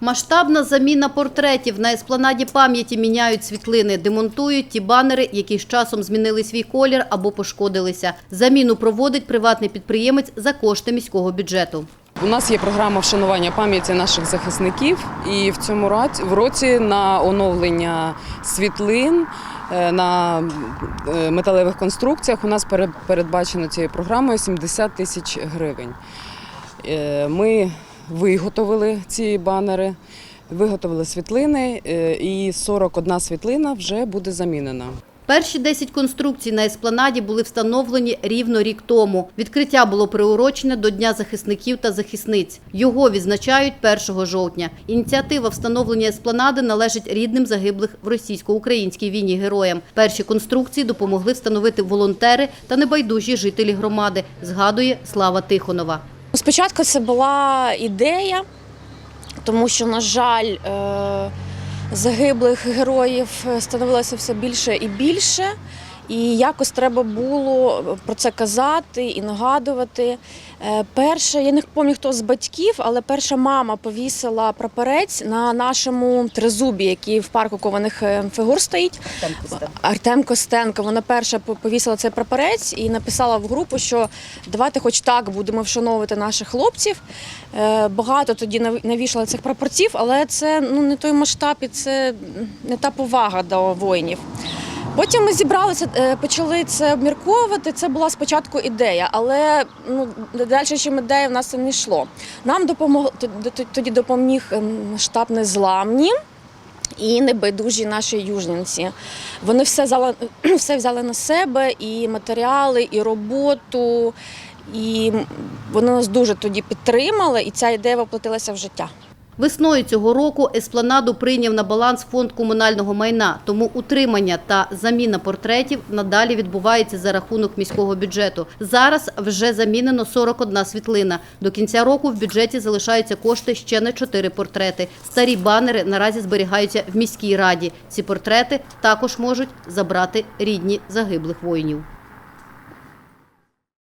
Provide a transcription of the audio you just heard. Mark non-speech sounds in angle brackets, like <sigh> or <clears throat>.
Масштабна заміна портретів на еспланаді пам'яті міняють світлини, демонтують ті банери, які з часом змінили свій колір або пошкодилися. Заміну проводить приватний підприємець за кошти міського бюджету. У нас є програма вшанування пам'яті наших захисників, і в цьому році, на оновлення світлин е, на е, металевих конструкціях у нас передбачено цією програмою 70 тисяч гривень. Е, Ми виготовили ці банери, виготовили світлини, е, і 41 світлина вже буде замінена. Перші 10 конструкцій на еспланаді були встановлені рівно рік тому. Відкриття було приурочене до Дня захисників та захисниць. Його відзначають 1 жовтня. Ініціатива встановлення еспланади належить рідним загиблих в російсько-українській війні героям. Перші конструкції допомогли встановити волонтери та небайдужі жителі громади, згадує Слава Тихонова. Спочатку це була ідея, тому що, на жаль, е, загиблих героїв становилося все більше і більше. І якось треба було про це казати і нагадувати. Е, Перше, я не пам'ятаю, хто з батьків, але перша мама повісила прапорець на нашому тризубі, який в парку кованих е, фігур стоїть. Артем Костенко. Вона перша повісила цей прапорець і написала в групу, що давайте хоч так будемо вшановувати наших хлопців. Е, Багато тоді нав- навішали цих прапорців, але це ну, не той масштаб і це не та повага до воїнів. Потім ми зібралися, е, почали це обмірковувати. Це була спочатку ідея, але ну, далі, чим ідея, в нас це не йшло. Нам допомог, тоді допоміг ем, штаб незламні і небайдужі наші южненці. Вони все взяли, <clears throat> все взяли на себе, і матеріали, і роботу. І вони нас дуже тоді підтримали, і ця ідея воплотилася в життя. Весною цього року еспланаду прийняв на баланс фонд комунального майна, тому утримання та заміна портретів надалі відбувається за рахунок міського бюджету. Зараз вже замінено 41 світлина. До кінця року в бюджеті залишаються кошти ще на 4 портрети. Старі банери наразі зберігаються в міській раді. Ці портрети також можуть забрати рідні загиблих воїнів.